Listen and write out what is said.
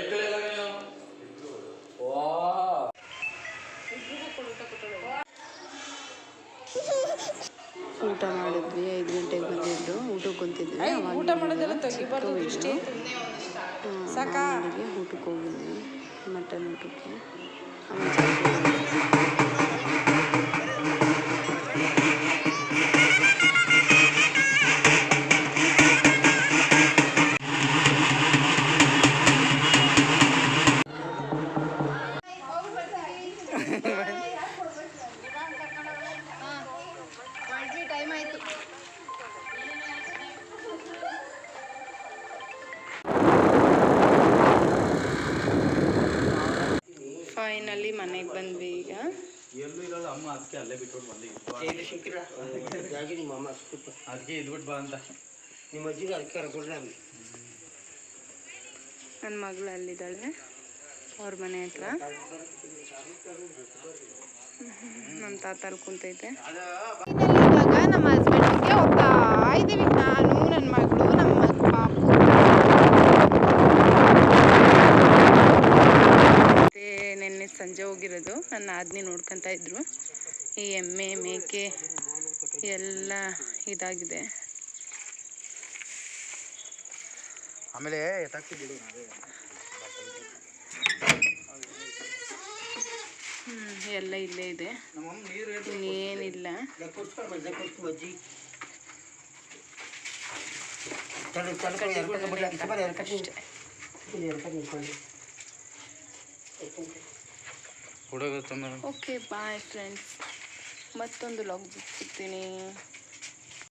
ನೀನು ವಾ. ಊಟ ಮಾಡಿದ್ವಿ ಐದು ಗಂಟೆಗೆ ಬಂದಿದ್ರು ಊಟಕ್ಕೆ ಕುಂತಿದ್ವಿ. ಊಟ ಮಾಡೋದೆಲ್ಲ ತೆಗಿಬಾರ್ದು ದೃಷ್ಟಿ. ಸಾಕಾ? ಅಲ್ಲಿಗೆ ಊಟಕ್ಕೆ ಹೋಗಿದ್ವಿ ಮಟನ್ ಊಟಕ್ಕೆ. ಆಮೇಲೆ ಫೈನಲಿ ಮನೆಗೆ ಬಂದ್ವಿ ಈಗ. ಎಲ್ಲೂ ಇರಲ್ಲ ಅಮ್ಮ? ಅದಕ್ಕೆ ಅಲ್ಲೇ ಬಿಟ್ಬಿಟ್ಟು ಬಂದಿ ಅದಕ್ಕೆ ಇದ್ಬಿಟ್ಟು ಬಾ ಅಂತ. ನಿಮ್ಮ ಅಜ್ಜಿಗೆ ಅದಕ್ಕೆ ಕರ್ಕೊಡ್ರಿ ಅಲ್ಲಿ ನನ್ನ ಮಗಳು ಅಲ್ಲಿದ್ದಾಳೆ. ಅವ್ರ ಮನೆ ಹತ್ರ. ನಮ್ಮ ತಾತ ಅಲ್ಲಿ ಕುಂತೈತೆ ಇವಾಗ ನಮ್ಮ ಹಸ್ಬೆಂಡ್ಗೆ ಹೋಗ್ತಾ ಇದ್ದೀವಿ. ನಾನು ನನ್ನ ಮಗಳು ನಮ್ಮ ಪಾಪು ಮತ್ತೆ ನಿನ್ನೆ ಸಂಜೆ ಹೋಗಿರೋದು. ನನ್ನ ಆದ್ನಿ ನೋಡ್ಕೊಂತ ಇದ್ರು. ಈ ಎಮ್ಮೆ ಮೇಕೆ ಎಲ್ಲ ಇದಾಗಿದೆ. ಆಮೇಲೆ ಎರ್ಕಟ್ಟು ಇಲ್ಲೇ ಇದೆ. ತುಂಬ ಓಕೆ ಬಾಯ್ ಫ್ರೆಂಡ್ಸ್ ಮತ್ತೊಂದು ಲಾಗ್ ಸಿಗ್ತೀನಿ.